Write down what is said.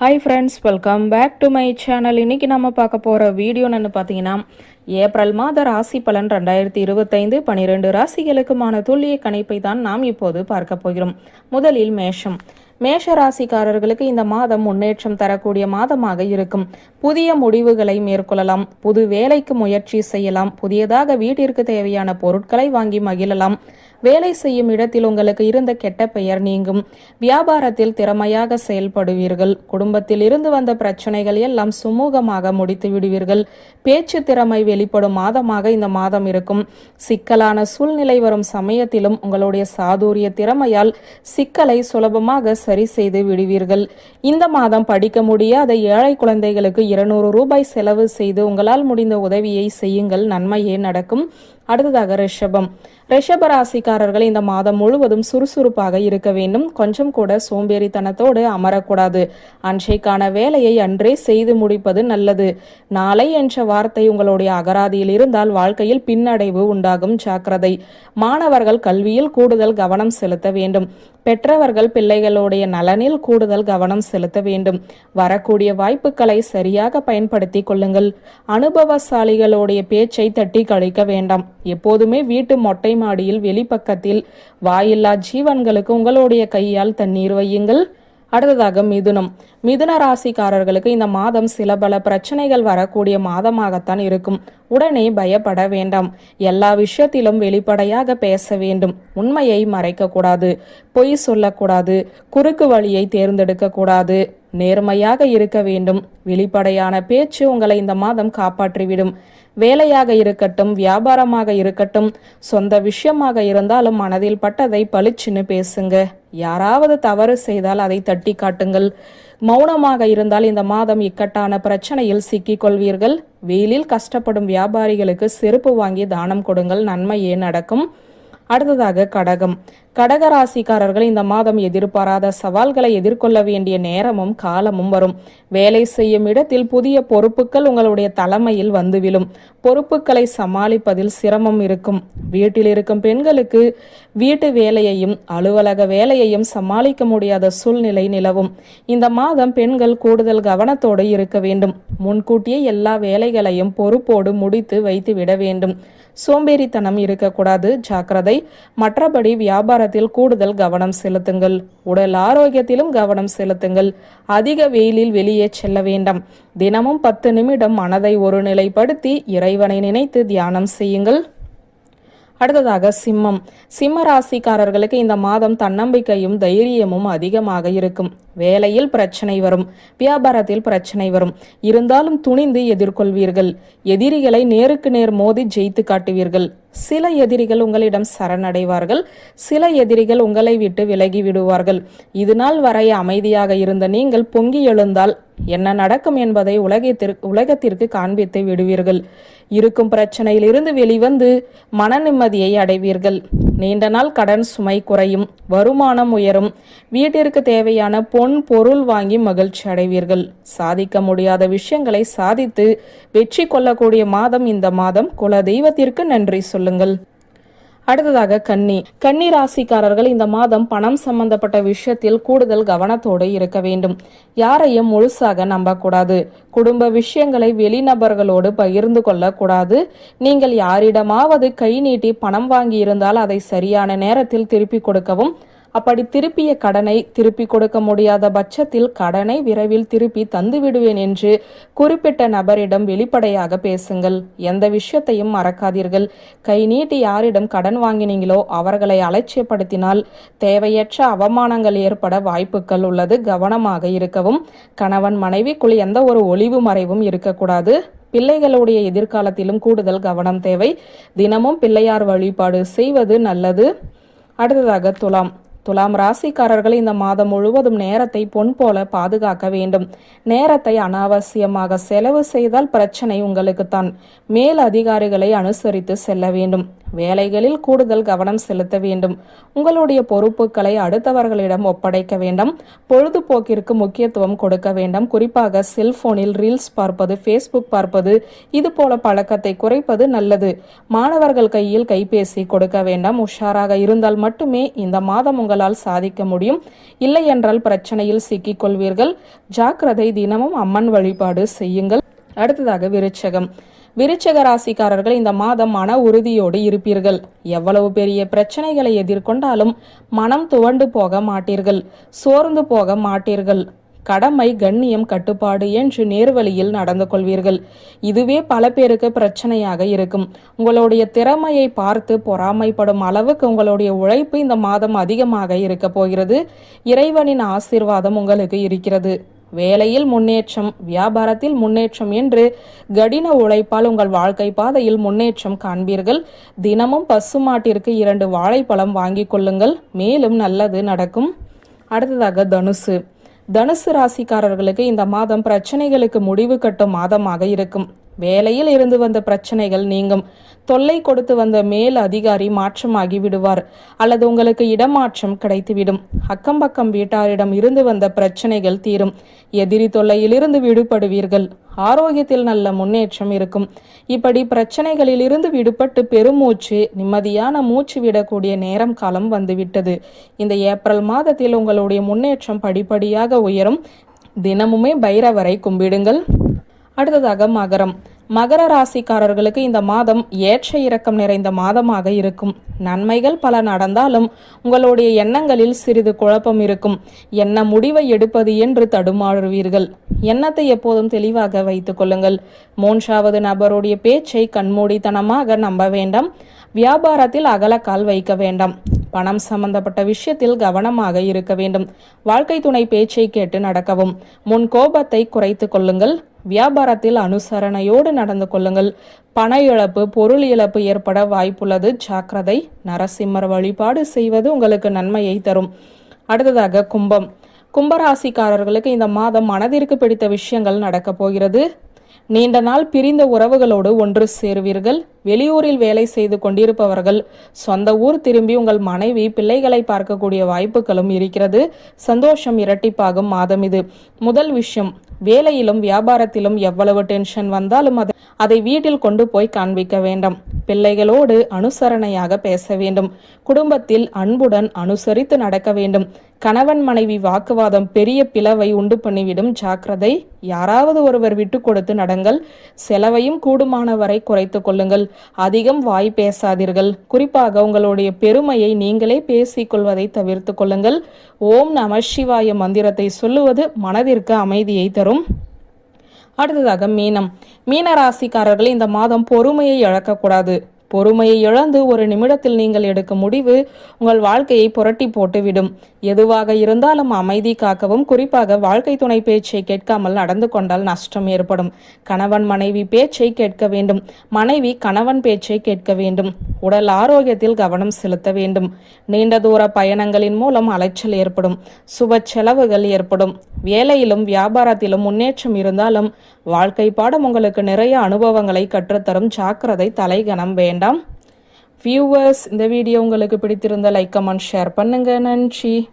Hi friends welcome back to my channel இன்னைக்கு நம்ம பார்க்க போகிற வீடியோன்னு பார்த்தீங்கன்னா ஏப்ரல் மாத ராசி பலன் ரெண்டாயிரத்தி இருபத்தைந்து பனிரெண்டு ராசிகளுக்குமான துல்லிய கணிப்பை தான் நாம் இப்போது பார்க்க போகிறோம். முதலில் மேஷம். மேஷ ராசிக்காரர்களுக்கு இந்த மாதம் முன்னேற்றம் தரக்கூடிய மாதமாக இருக்கும். புதிய முடிவுகளை மேற்கொள்ளலாம். புது வேலைக்கு முயற்சி செய்யலாம். புதியதாக வீட்டிற்கு தேவையான பொருட்களை வாங்கி மகிழலாம். வேலை செய்யும் இடத்தில் உங்களுக்கு இருந்த கெட்ட பெயர் நீங்கும். வியாபாரத்தில் திறமையாக செயல்படுவீர்கள். குடும்பத்தில் இருந்து வந்த பிரச்சனைகள் எல்லாம் சுமூகமாக முடித்து விடுவீர்கள். பேச்சு திறமை வெளிப்படும் மாதமாக இந்த மாதம் இருக்கும். சிக்கலான சூழ்நிலை வரும் சமயத்திலும் உங்களுடைய சாதுரிய திறமையால் சிக்கலை சுலபமாக சரி செய்து விடுவீர்கள். இந்த மாதம் படிக்க முடியாத ஏழை குழந்தைகளுக்கு இருநூறு ரூபாய் செலவு செய்து உங்களால் முடிந்த உதவியை செய்யுங்கள். நன்மையே நடக்கும். அடுத்ததாக ரிஷபம். ரிஷப ராசிக்காரர்கள் இந்த மாதம் முழுவதும் சுறுசுறுப்பாக இருக்க வேண்டும். கொஞ்சம் கூட சோம்பேறித்தனத்தோடு அமரக்கூடாது. அன்றைக்கான வேலையை அன்றே செய்து முடிப்பது நல்லது. நாளை என்ற வார்த்தை உங்களுடைய அகராதியில் இருந்தால் வாழ்க்கையில் பின்னடைவு உண்டாகும் ஜாக்கிரதை. மாணவர்கள் கல்வியில் கூடுதல் கவனம் செலுத்த வேண்டும். பெற்றவர்கள் பிள்ளைகளுடைய நலனில் கூடுதல் கவனம் செலுத்த வேண்டும். வரக்கூடிய வாய்ப்புகளை சரியாக பயன்படுத்திக் கொள்ளுங்கள். அனுபவசாலிகளுடைய பேச்சை தட்டி கழிக்க வேண்டாம். எப்போதுமே வீட்டு மொட்டை மாடியில் வெளிப்பக்கத்தில் வாயில்லா ஜீவன்களுக்கு உங்களுடைய கையால் தண்ணீர் வையுங்கள். அடுத்ததாக மிதுனம். மிதுன ராசிக்காரர்களுக்கு இந்த மாதம் சில பல பிரச்சனைகள் வரக்கூடிய மாதமாகத்தான் இருக்கும். உடனே பயப்பட வேண்டாம். எல்லா விஷயத்திலும் வெளிப்படையாக பேச வேண்டும். உண்மையை மறைக்கக்கூடாது. பொய் சொல்லக்கூடாது. குறுக்கு வழியை தேர்ந்தெடுக்கக்கூடாது. நேர்மையாக இருக்க வேண்டும். வெளிப்படையான பேச்சு உங்களை இந்த மாதம் காப்பாற்றிவிடும். வேலையாக இருக்கட்டும் வியாபாரமாக இருக்கட்டும் சொந்த விஷயமாக இருந்தாலும் மனதில் பட்டதை பளிச்சுன்னு பேசுங்க. யாராவது தவறு செய்தால் அதை தட்டி காட்டுங்கள். மௌனமாக இருந்தால் இந்த மாதம் இக்கட்டான பிரச்சனையில் சிக்கிக் கொள்வீர்கள். வெயிலில் கஷ்டப்படும் வியாபாரிகளுக்கு செருப்பு வாங்கி தானம் கொடுங்கள். நன்மை ஏன் நடக்கும்? அடுத்ததாக கடகம். கடக ராசிக்காரர்கள் இந்த மாதம் எதிர்பாராத சவால்களை எதிர்கொள்ள வேண்டிய நேரமும் காலமும் வரும். வேலை செய்யும் இடத்தில் புதிய பொறுப்புகள் உங்களுடைய தலைமையில் வந்து விழும். பொறுப்புகளை சமாளிப்பதில் சிரமம் இருக்கும். வீட்டில் இருக்கும் பெண்களுக்கு வீட்டு வேலையையும் அலுவலக வேலையையும் சமாளிக்க முடியாத சூழ்நிலை நிலவும். இந்த மாதம் பெண்கள் கூடுதல் கவனத்தோடு இருக்க வேண்டும். முன்கூட்டியே எல்லா வேலைகளையும் பொறுப்போடு முடித்து வைத்து விட வேண்டும். சோம்பேறித்தனம் இருக்கக்கூடாது. ஜாக்கிரதை. மற்றபடி வியாபார ஆகாரத்தில் கூடுதல் கவனம் செலுத்துங்கள். உடல் ஆரோக்கியத்திலும் கவனம் செலுத்துங்கள். அதிக வெயிலில் வெளியே செல்ல வேண்டாம். தினமும் பத்து நிமிடம் மனதை ஒருநிலைப்படுத்தி இறைவனை நினைத்து தியானம் செய்யுங்கள். அடுத்ததாக சிம்மம். சிம்ம ராசிக்காரர்களுக்கு இந்த மாதம் தன்னம்பிக்கையும் தைரியமும் அதிகமாக இருக்கும். வேலையில் பிரச்சனை வரும். வியாபாரத்தில் பிரச்சனை வரும். இருந்தாலும் துணிந்து எதிர்கொள்வீர்கள். எதிரிகளை நேருக்கு நேர் மோதி ஜெயித்து காட்டுவீர்கள். சில எதிரிகள் உங்களிடம் சரணடைவார்கள். சில எதிரிகள் உங்களை விட்டு விலகி விடுவார்கள். இது நாள் வரை அமைதியாக இருந்த நீங்கள் பொங்கி எழுந்தால் என்ன நடக்கும் என்பதை உலகத்திற்கு உலகத்திற்கு காண்பித்து விடுவீர்கள். இருக்கும் பிரச்சனையிலிருந்து வெளிவந்து மன நிம்மதியை அடைவீர்கள். நீண்ட நாள் கடன் சுமை குறையும் வருமானம் உயரும். வீட்டிற்கு தேவையான பொன் பொருள் வாங்கி மகிழ்ச்சி அடைவீர்கள். சாதிக்க முடியாத விஷயங்களை சாதித்து வெற்றி கொள்ளக்கூடிய மாதம் இந்த மாதம். குல தெய்வத்திற்கு நன்றி சொல்லுங்கள். அடுத்ததாக கன்னி. கன்னி ராசிக்காரர்கள் இந்த மாதம் பணம் சம்பந்தப்பட்ட விஷயத்தில் கூடுதல் கவனத்தோடு இருக்க வேண்டும். யாரையும் முழுசாக நம்பக்கூடாது. குடும்ப விஷயங்களை வெளிநபர்களோடு பகிர்ந்து கொள்ளக்கூடாது. நீங்கள் யாரிடமாவது கை நீட்டி பணம் வாங்கி இருந்தால் அதை சரியான நேரத்தில் திருப்பி கொடுக்கவும் அப்படி திருப்பிய கடனை திருப்பி கொடுக்க முடியாத பட்சத்தில் கடனை விரைவில் திருப்பி தந்துவிடுவேன் என்று குறிப்பிட்ட நபரிடம் வெளிப்படையாக பேசுங்கள். எந்த விஷயத்தையும் மறக்காதீர்கள். கை நீட்டி யாரிடம் கடன் வாங்கினீங்களோ அவர்களை அலட்சியப்படுத்தினால் தேவையற்ற அவமானங்கள் ஏற்பட வாய்ப்புகள் உள்ளது. கவனமாக இருக்கவும் கணவன் மனைவிக்குள் எந்த ஒரு ஒளிவு மறைவும் இருக்கக்கூடாது. பிள்ளைகளுடைய எதிர்காலத்திலும் கூடுதல் கவனம் தேவை. தினமும் பிள்ளையார் வழிபாடு செய்வது நல்லது. அடுத்ததாக துலாம். துலாம் ராசிக்காரர்கள் இந்த மாதம் முழுவதும் நேரத்தை பொன் போல பாதுகாக்க வேண்டும். நேரத்தை அனாவசியமாக செலவு செய்தால் பிரச்சனை உங்களுக்குத்தான். மேல் அதிகாரிகளை அனுசரித்து செல்ல வேண்டும். வேலைகளில் கூடுதல் கவனம் செலுத்த வேண்டும். உங்களுடைய பொறுப்புகளை அடுத்தவர்களிடம் ஒப்படைக்க வேண்டும். பொழுதுபோக்கிற்கு முக்கியத்துவம் கொடுக்க வேண்டாம். குறிப்பாக செல்போனில் ரீல்ஸ் பார்ப்பது ஃபேஸ்புக் பார்ப்பது இது போல பழக்கத்தை குறைப்பது நல்லது. மாணவர்கள் கையில் கைபேசி கொடுக்க வேண்டாம். உஷாராக இருந்தால் மட்டுமே இந்த மாதம் உங்களால் சாதிக்க முடியும். இல்லை என்றால் பிரச்சனையில் சிக்கிக் கொள்வீர்கள் ஜாக்கிரதை தினமும் அம்மன் வழிபாடு செய்யுங்கள். அடுத்ததாக விருச்சகம். விருச்சக ராசிக்காரர்கள் இந்த மாதம் மன உறுதியோடு இருப்பீர்கள். எவ்வளவு பெரிய பிரச்சனைகளை எதிர்கொண்டாலும் மனம் துவண்டு போக மாட்டீர்கள். சோர்ந்து போக மாட்டீர்கள். கடமை கண்ணியம் கட்டுப்பாடு என்று நேர்வழியில் நடந்து கொள்வீர்கள். இதுவே பல பேருக்கு பிரச்சனையாக இருக்கும். உங்களுடைய திறமையை பார்த்து பொறாமைப்படும் அளவுக்கு உங்களுடைய உழைப்பு இந்த மாதம் அதிகமாக இருக்க போகிறது. இறைவனின் ஆசீர்வாதம் உங்களுக்கு இருக்கிறது. வேலையில் முன்னேற்றம் வியாபாரத்தில் முன்னேற்றம் என்று கடின உழைப்பால் உங்கள் வாழ்க்கை பாதையில் முன்னேற்றம் காண்பீர்கள். தினமும் பசுமாட்டிற்கு இரண்டு வாழைப்பழம் வாங்கிக் கொள்ளுங்கள். மேலும் நல்லது நடக்கும். அடுத்ததாக தனுசு. தனுசு ராசிக்காரர்களுக்கு இந்த மாதம் பிரச்சனைகளுக்கு முடிவு கட்டும் மாதமாக இருக்கும். வேலையில் இருந்து வந்த பிரச்சனைகள் நீங்கும். தொல்லை கொடுத்து வந்த மேல் அதிகாரி மாற்றமாகி விடுவார். அல்லது உங்களுக்கு இடமாற்றம் கிடைத்துவிடும். அக்கம் பக்கம் வீட்டாரிடம் இருந்து வந்த பிரச்சனைகள் தீரும். எதிரி தொல்லையிலிருந்து விடுபடுவீர்கள். ஆரோக்கியத்தில் நல்ல முன்னேற்றம் இருக்கும். இப்படி பிரச்சனைகளில் இருந்து விடுபட்டு பெருமூச்சு நிம்மதியான மூச்சு விடக்கூடிய நேரம் காலம் வந்துவிட்டது. இந்த ஏப்ரல் மாதத்தில் உங்களுடைய முன்னேற்றம் படிப்படியாக உயரும். தினமுமே பைரவரை கும்பிடுங்கள். அடுத்ததாக மகரம். மகர ராசிக்காரர்களுக்கு இந்த மாதம் ஏற்ற இறக்கம் நிறைந்த மாதமாக இருக்கும். நன்மைகள் பல நடந்தாலும் உங்களுடைய எண்ணங்களில் சிறிது குழப்பம் இருக்கும். என்ன முடிவை எடுப்பது என்று தடுமாறுவீர்கள். எண்ணத்தை எப்போதும் தெளிவாக வைத்துக் கொள்ளுங்கள். மூன்றாவது நபருடைய பேச்சை கண்மூடித்தனமாக நம்ப வேண்டாம். வியாபாரத்தில் அகலக்கால் வைக்க வேண்டாம். பணம் சம்பந்தப்பட்ட விஷயத்தில் கவனமாக இருக்க வேண்டும். வாழ்க்கை துணை பேச்சை கேட்டு நடக்கவும். முன் கோபத்தை குறைத்து கொள்ளுங்கள். வியாபாரத்தில் அனுசரணையோடு நடந்து கொள்ளுங்கள். பண இழப்பு பொருள் இழப்பு ஏற்பட வாய்ப்புள்ளது. ஜாக்கிரதை நரசிம்மர் வழிபாடு செய்வது உங்களுக்கு நன்மையை தரும். அடுத்ததாக கும்பம். கும்பராசிக்காரர்களுக்கு இந்த மாதம் மனதிற்கு பிடித்த விஷயங்கள் நடக்கப் போகிறது. நீண்ட நாள் பிரிந்த உறவுகளோடு ஒன்று சேருவீர்கள். வெளியூரில் வேலை செய்து கொண்டிருப்பவர்கள் சொந்த ஊர் திரும்பி உங்கள் மனைவி பிள்ளைகளை பார்க்கக்கூடிய வாய்ப்புகளும் இருக்கிறது. சந்தோஷம் இரட்டிப்பாகும் மாதம் இது. முதல் விஷயம் வேலையிலும் வியாபாரத்திலும் எவ்வளவு டென்ஷன் வந்தாலும் அதை அதை வீட்டில் கொண்டு போய் காண்பிக்க வேண்டாம். பிள்ளைகளோடு அனுசரணையாக பேச வேண்டும். குடும்பத்தில் அன்புடன் அனுசரித்து நடக்க வேண்டும். கணவன் மனைவி வாக்குவாதம் பெரிய பிளவை உண்டு பண்ணிவிடும் ஜாக்கிரதை யாராவது ஒருவர் விட்டு கொடுத்து நடங்கள். செலவையும் கூடுமான வரை குறைத்து கொள்ளுங்கள். அதிகம் வாய் பேசாதீர்கள். குறிப்பாக உங்களுடைய பெருமையை நீங்களே பேசிக் கொள்வதை தவிர்த்து கொள்ளுங்கள். ஓம் நம சிவாய மந்திரத்தை சொல்லுவது மனதிற்கு அமைதியை தரும். அடுத்ததாக மீனம். மீன ராசிக்காரர்கள் இந்த மாதம் பொறுமையை இழக்கக்கூடாது. பொறுமையை இழந்து ஒரு நிமிடத்தில் நீங்கள் எடுக்கும் முடிவு உங்கள் வாழ்க்கையை புரட்டி போட்டுவிடும். எதுவாக இருந்தாலும் அமைதி காக்கவும் குறிப்பாக வாழ்க்கை துணை பேச்சை கேட்காமல் நடந்து கொண்டால் நஷ்டம் ஏற்படும். கணவன் மனைவி பேச்சை கேட்க வேண்டும். மனைவி கணவன் பேச்சை கேட்க வேண்டும். உடல் ஆரோக்கியத்தில் கவனம் செலுத்த வேண்டும். நீண்ட தூர பயணங்களின் மூலம் அலைச்சல் ஏற்படும். சுப செலவுகள் ஏற்படும். வேலையிலும் வியாபாரத்திலும் முன்னேற்றம் இருந்தாலும் வாழ்க்கை பாடம் உங்களுக்கு நிறைய அனுபவங்களை கற்றுத்தரும். ஜாக்கிரதை தலைகணம் வேண்டாம். வியூவர்ஸ் இந்த வீடியோ உங்களுக்கு பிடித்திருந்த லைக் கமெண்ட் ஷேர் பண்ணுங்க. நன்றி.